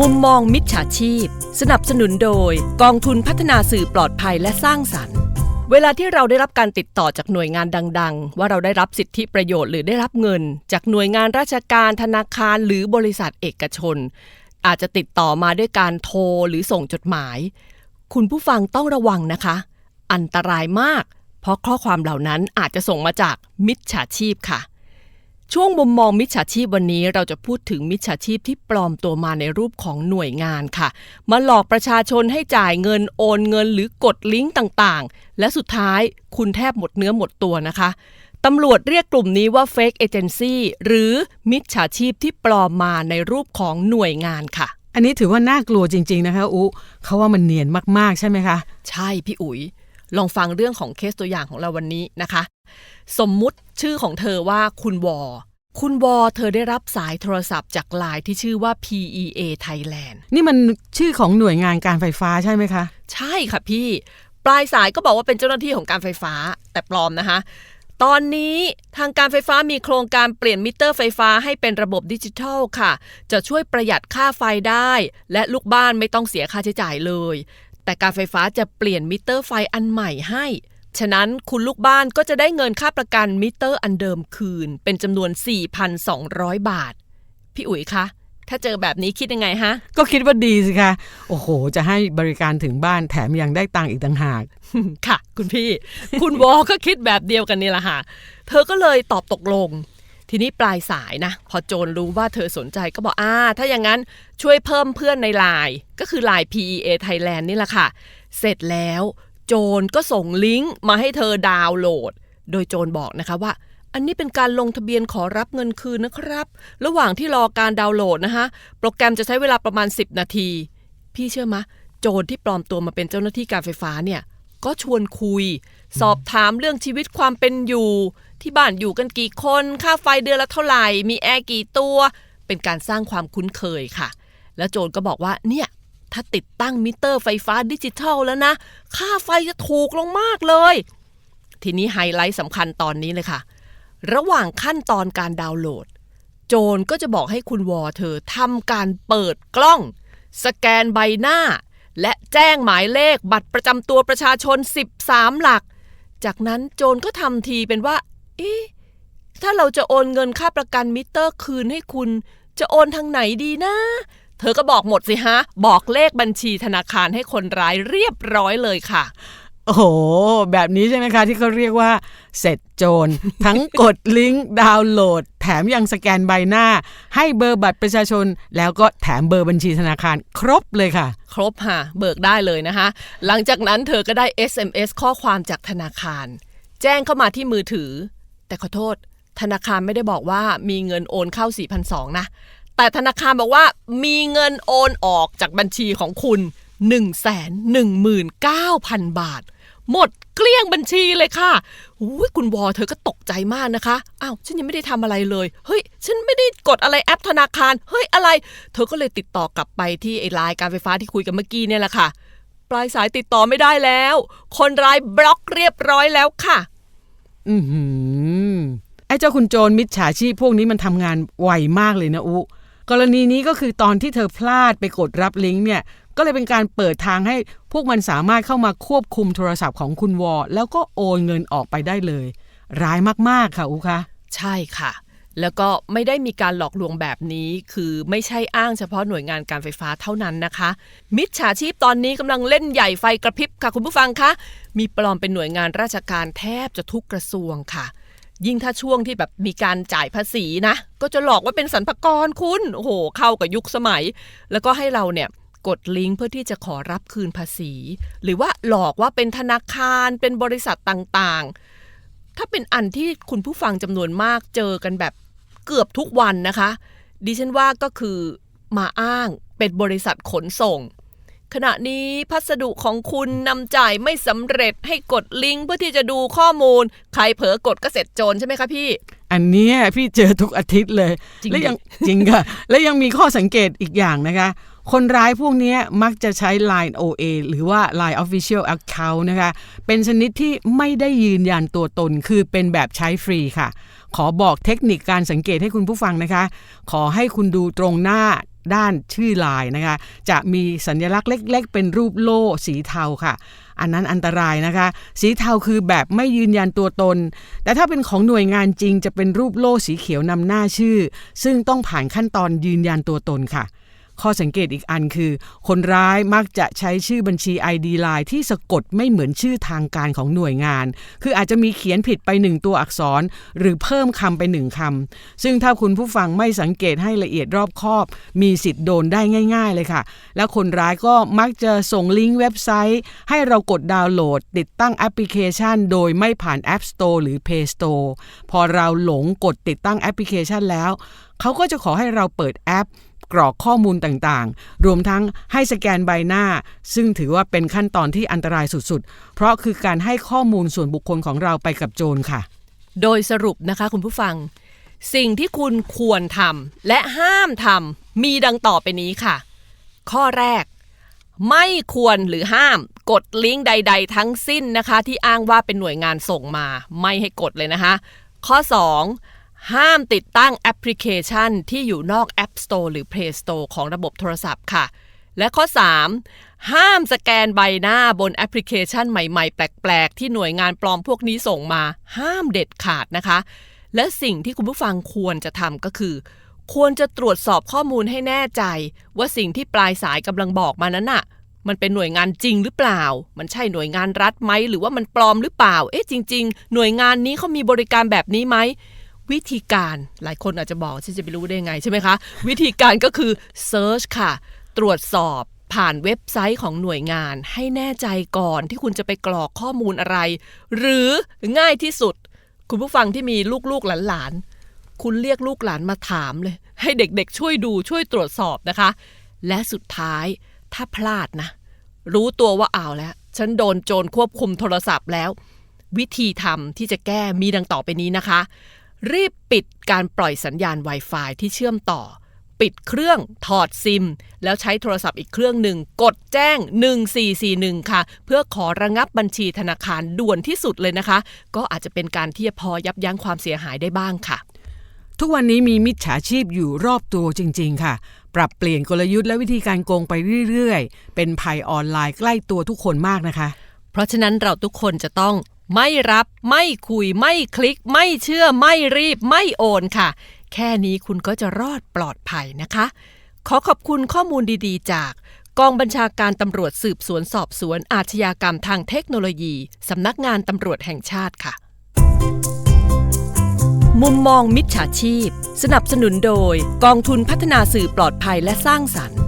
มุมมองมิจฉาชีพ สนับสนุนโดยกองทุนพัฒนาสื่อปลอดภัยและสร้างสรรค์ เวลาที่เราได้รับการติดต่อจากหน่วยงานดัง ๆ ว่าเราได้รับสิทธิประโยชน์หรือได้รับเงิน จากหน่วยงานราชการธนาคารหรือบริษัทเอกชน อาจจะติดต่อมาด้วยการโทรหรือส่งจดหมาย คุณผู้ฟังต้องระวังนะคะ อันตรายมาก เพราะข้อความเหล่านั้นอาจจะส่งมาจากมิจฉาชีพค่ะ ช่วงมุมมองมิจฉาชีพวันนี้เราจะพูดถึงมิจฉาชีพที่ปลอมตัวมาในรูปของหน่วยงานค่ะ มาหลอกประชาชนให้จ่ายเงินโอนเงินหรือกดลิงก์ต่างๆ และสุดท้ายคุณแทบหมดเนื้อหมดตัวนะคะตำรวจเรียกกลุ่มนี้ว่า Fake Agency หรือมิจฉาชีพที่ปลอมมาในรูปของหน่วยงานค่ะ อันนี้ถือว่าน่ากลัวจริง ๆ นะคะอุเขาว่ามันเนียนมากๆใช่ไหมคะ ใช่พี่อุ๋ย ลองฟังเรื่องของเคสตัวอย่างของเราวันนี้นะคะ สมมุติชื่อของเธอว่าคุณวอ คุณวอเธอได้รับสายโทรศัพท์จากไลน์ที่ชื่อว่า PEA Thailand นี่มันชื่อของหน่วยงานการไฟฟ้าใช่ไหมคะ ใช่ค่ะพี่ ปลายสายก็บอกว่าเป็นเจ้าหน้าที่ของการไฟฟ้าแต่ปลอมนะคะตอนนี้ทางการไฟฟ้ามีโครงการเปลี่ยนมิเตอร์ไฟฟ้าให้เป็นระบบดิจิทัลค่ะ จะช่วยประหยัดค่าไฟได้ และลูกบ้านไม่ต้องเสียค่าใช้จ่ายเลย แต่การไฟฟ้าจะเปลี่ยนมิเตอร์ไฟอันใหม่ให้ ฉะนั้นคุณลูกบ้านก็จะได้เงินค่าประกันมิเตอร์อันเดิมคืน เป็นจำนวน 4,200 บาท พี่อุ๋ยคะถ้าเจอแบบนี้คิดยังไงฮะ ก็คิดว่าดีสิคะ โอ้โห จะให้บริการถึงบ้านแถมยังได้ตังค์อีกต่างหาก ค่ะ คุณพี่ คุณวอก็คิดแบบเดียวกันนี่แหละค่ะ เธอก็เลยตอบตกลง ทีนี้ปลายสายนะ พอโจรรู้ว่าเธอสนใจก็บอกอ่าถ้าอย่างนั้นช่วยเพิ่มเพื่อนในไลน์ก็คือไลน์ PEA Thailand นี่แหละค่ะ เสร็จแล้วโจรก็ส่งลิงก์มาให้เธอดาวน์โหลด โดยโจรบอกนะคะว่า อันนี้เป็นการลงทะเบียนขอรับเงินคืนนะครับ ระหว่างที่รอการดาวน์โหลดนะคะโปรแกรมจะใช้เวลาประมาณ 10 นาที พี่เชื่อมะ โจรที่ปลอมตัวมาเป็นเจ้าหน้าที่การไฟฟ้าเนี่ย ก็ชวนคุย สอบถามเรื่องชีวิตความเป็นอยู่ ที่บ้านอยู่กันกี่คน ค่าไฟเดือนละเท่าไหร่ มีแอร์กี่ตัว เป็นการสร้างความคุ้นเคยค่ะ แล้วโจรก็บอกว่าเนี่ย ถ้าติดตั้งมิเตอร์ไฟฟ้าดิจิทัลแล้วนะ ค่าไฟจะถูกลงมากเลย ทีนี้ไฮไลท์สำคัญตอนนี้เลยค่ะ ระหว่างขั้นตอนการดาวน์โหลด โจรก็จะบอกให้คุณวอเธอทำการเปิดกล้อง สแกนใบหน้า และแจ้งหมายเลขบัตรประจำตัวประชาชน 13 หลัก จากนั้นโจรก็ทำทีเป็นว่า เอ๊ะ ถ้าเราจะโอนเงินค่าประกันมิเตอร์คืนให้คุณ จะโอนทางไหนดีนะ เธอก็บอกหมดสิฮะ บอกเลขบัญชีธนาคารให้คนร้ายเรียบร้อยเลยค่ะ โอ้โห แบบนี้ใช่ไหมคะ ที่เขาเรียกว่า เสร็จโจร ทั้งกดลิงก์ดาวน์โหลด แถมยังสแกนใบหน้า ให้เบอร์บัตรประชาชน แล้วก็แถมเบอร์บัญชีธนาคารครบเลยค่ะ ครบค่ะ เบิกได้เลยนะคะ หลังจากนั้นเธอก็ได้ SMS ข้อความจากธนาคาร แจ้งเข้ามาที่มือถือ แต่ขอโทษ ธนาคารไม่ได้บอกว่ามีเงินโอนเข้า4,200นะแต่ธนาคารบอกว่ามีเงินโอนออกจากบัญชีของคุณ 119,000 บาท หมดเกลี้ยงบัญชีเลยค่ะอุ้ยคุณวอเธอก็ตกใจมากนะคะ อ้าวฉันยังไม่ได้ทำอะไรเลย เฮ้ย ฉันไม่ได้กดอะไรแอปธนาคาร เฮ้ยอะไร เธอก็เลยติดต่อกลับไปที่ไอ้ไลน์การไฟฟ้าที่คุยกันเมื่อกี้เนี่ยแหละค่ะ ปลายสายติดต่อไม่ได้แล้ว คนร้ายบล็อกเรียบร้อยแล้วค่ะ อือหือไอ้เจ้าคุณโจรมิจฉาชีพพวกนี้มันทำงานไวมากเลยนะอุ กรณีนี้ก็คือตอนที่เธอพลาดไปกดรับลิงก์เนี่ยก็เลยเป็นการเปิดทางให้พวกมันสามารถเข้ามาควบคุมโทรศัพท์ของคุณวอ แล้วก็โอนเงินออกไปได้เลย ร้ายมากๆค่ะอุคะใช่ค่ะ แล้วก็ไม่ได้มีการหลอกลวงแบบนี้ คือไม่ใช่อ้างเฉพาะหน่วยงานการไฟฟ้าเท่านั้นนะคะ มิจฉาชีพตอนนี้กำลังเล่นใหญ่ไฟกระพริบค่ะคุณผู้ฟังคะมีปลอมเป็นหน่วยงานราชการแทบจะทุกกระทรวงค่ะ ยิ่งถ้าช่วงที่แบบมีการจ่ายภาษีนะ ก็จะหลอกว่าเป็นสรรพากรคุณ โอ้โห เข้ากับยุคสมัย แล้วก็ให้เราเนี่ยกดลิงก์เพื่อที่จะขอรับคืนภาษี หรือว่าหลอกว่าเป็นธนาคารเป็นบริษัทต่างๆ ถ้าเป็นอันที่คุณผู้ฟังจำนวนมากเจอกันแบบเกือบทุกวันนะคะ ดิฉันว่าก็คือมาอ้างเป็นบริษัทขนส่ง ขณะนี้พัสดุของคุณนำจ่ายไม่สำเร็จให้กดลิงก์เพื่อที่จะดูข้อมูล ใครเผลอกดก็เสร็จโจรใช่ไหมคะพี่ อันเนี้ยพี่เจอทุกอาทิตย์เลย จริงและดิ ยังจริงค่ะ และยังมีข้อสังเกตอีกอย่างนะคะ คนร้ายพวกเนี้ยมักจะใช้ Line OA หรือว่า Line Official Account นะคะ เป็นชนิดที่ไม่ได้ยืนยันตัวตนคือเป็นแบบใช้ฟรีค่ะ ขอบอกเทคนิคการสังเกตให้คุณผู้ฟังนะคะ ขอให้คุณดูตรงหน้า ด้านชื่อลายนะคะ จะมีสัญลักษณ์เล็ก ๆ เป็นรูปโล่สีเทาค่ะ อันนั้นอันตรายนะคะ สีเทาคือแบบไม่ยืนยันตัวตน แต่ถ้าเป็นของหน่วยงานจริงจะเป็นรูปโล่สีเขียวนำหน้าชื่อ ซึ่งต้องผ่านขั้นตอนยืนยันตัวตนค่ะ ข้อสังเกตอีกอันคือ คนร้ายมักจะใช้ชื่อบัญชี ID Line ที่สะกดไม่เหมือนชื่อทางการของหน่วยงาน คืออาจจะมีเขียนผิดไปหนึ่งตัวอักษร หรือเพิ่มคำไปหนึ่งคำซึ่งถ้าคุณผู้ฟังไม่สังเกตให้ละเอียดรอบคอบ มีสิทธิ์โดนได้ง่าย ๆ เลยค่ะ แล้วคนร้ายก็มักจะส่งลิงก์เว็บไซต์ ให้เรากดดาวน์โหลด ติดตั้งแอปพลิเคชัน โดยไม่ผ่าน App Store หรือ Play Store พอเราหลงกดติดตั้งแอปพลิเคชันแล้ว เขาก็จะขอให้เราเปิดแอป กรอกข้อมูลต่างๆ รวมทั้งให้สแกนใบหน้า ซึ่งถือว่าเป็นขั้นตอนที่อันตรายสุดๆ เพราะคือการให้ข้อมูลส่วนบุคคลของเราไปกับโจรค่ะ โดยสรุปนะคะคุณผู้ฟัง สิ่งที่คุณควรทำและห้ามทำมีดังต่อไปนี้ค่ะ ข้อแรก ไม่ควรหรือห้ามกดลิงก์ใด ๆ ทั้งสิ้นนะคะ ที่อ้างว่าเป็นหน่วยงานส่งมา ไม่ให้กดเลยนะคะ ข้อ 2 ห้ามติดตั้งแอปพลิเคชันที่อยู่นอก App Store หรือ Play Store ของระบบโทรศัพท์ค่ะ และข้อ 3 ห้ามสแกนใบหน้าบนแอปพลิเคชันใหม่ๆ แปลกๆ ที่หน่วยงานปลอมพวกนี้ส่งมา ห้ามเด็ดขาดนะคะ และสิ่งที่คุณผู้ฟังควรจะทำก็คือ ควรจะตรวจสอบข้อมูลให้แน่ใจ ว่าสิ่งที่ปลายสายกำลังบอกมานั้นน่ะมันเป็นหน่วยงานจริงหรือเปล่า มันใช่หน่วยงานรัฐไหม หรือว่ามันปลอมหรือเปล่า เอ๊ะจริง ๆ หน่วยงานนี้เขามีบริการแบบนี้ไหม วิธีการหลายคนอาจจะบอกฉันจะไปรู้ได้ไงใช่ไหมคะ วิธีการก็คือ Search ค่ะ ตรวจสอบผ่านเว็บไซต์ของหน่วยงาน ให้แน่ใจก่อนที่คุณจะไปกรอกข้อมูลอะไร หรือง่ายที่สุด คุณผู้ฟังที่มีลูกๆหลานๆ คุณเรียกลูกหลานมาถามเลย ให้เด็กๆ ช่วยดูช่วยตรวจสอบนะคะ และสุดท้ายถ้าพลาดนะ รู้ตัวว่าเอาวแล้ว ฉันโดนโจรควบคุมโทรศัพท์แล้ว วิธีทำที่จะแก้มีดังต่อไปนี้นะคะ รีบปิดการปล่อยสัญญาณ Wi-Fi ที่เชื่อมต่อ ปิดเครื่องถอดซิม แล้วใช้โทรศัพท์อีกเครื่องหนึ่ง กดแจ้ง 1441 ค่ะ เพื่อขอระงับบัญชีธนาคารด่วนที่สุดเลยนะคะ ก็อาจจะเป็นการที่จะพอยับยั้งความเสียหายได้บ้างค่ะ ทุกวันนี้มีมิจฉาชีพอยู่รอบตัวจริง ๆ ค่ะ ปรับเปลี่ยนกลยุทธ์และวิธีการโกงไปเรื่อยๆ เป็นภัยออนไลน์ใกล้ตัวทุกคนมากนะคะ เพราะฉะนั้นเราทุกคนจะต้อง ไม่รับ ไม่คุย ไม่คลิก ไม่เชื่อ ไม่รีบ ไม่โอนค่ะ แค่นี้คุณก็จะรอดปลอดภัยนะคะ ขอขอบคุณข้อมูลดีๆ จากกองบัญชาการตำรวจสืบสวนสอบสวนอาชญากรรมทางเทคโนโลยี สำนักงานตำรวจแห่งชาติค่ะ มุมมองมิจฉาชีพ สนับสนุนโดย กองทุนพัฒนาสื่อปลอดภัยและสร้างสรรค์